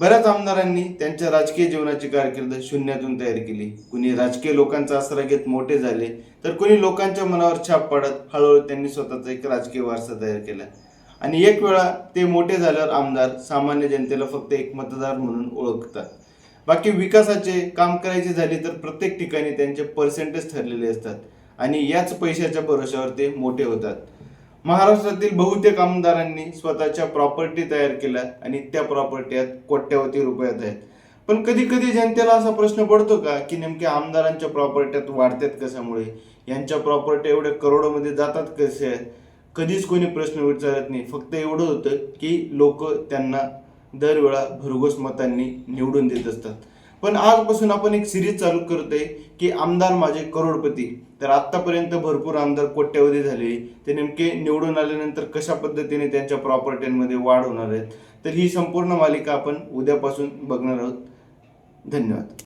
बऱ्याच आमदारांनी त्यांच्या राजकीय जीवनाची कारकीर्द शून्यातून तयार केली. कुणी राजकीय लोकांचा आसरा घेत मोठे झाले तर कुणी लोकांच्या मनावर छाप पडत हळूहळू त्यांनी स्वतःचा एक राजकीय वारसा तयार केला. आणि एक वेळा ते मोठे झाल्यावर आमदार सामान्य जनतेला फक्त एक मतदार म्हणून ओळखतात. बाकी विकासाचे काम करायचे झाले तर प्रत्येक ठिकाणी त्यांचे पर्सेंटेज ठरलेले असतात. आणि याच पैशाच्या भरोशावर ते मोठे होतात. महाराष्ट्रातील बहुतेक आमदारांनी स्वतःच्या प्रॉपर्टी तयार केल्या आणि त्या प्रॉपर्टी आहेत कोट्यावधी रुपयात आहेत. पण कधी कधी जनतेला असा प्रश्न पडतो का की नेमक्या आमदारांच्या प्रॉपर्ट्यात वाढतात कशामुळे? यांच्या प्रॉपर्टी एवढ्या करोडोमध्ये जातात कसे कधीच कोणी प्रश्न विचारत नाही. फक्त एवढं होतं की लोक त्यांना दरवेळा भरघोस मतांनी निवडून देत असतात. पण आजपासून आपण एक सिरीज चालू करतोय की आमदार माझे करोडपती. तर आतापर्यंत भरपूर आमदार कोट्यवधी झाले ते नेमके निवडून आल्यानंतर कशा पद्धतीने त्यांच्या प्रॉपर्ट्यांमध्ये वाढ होणार आहेत तर ही संपूर्ण मालिका आपण उद्यापासून बघणार आहोत. धन्यवाद.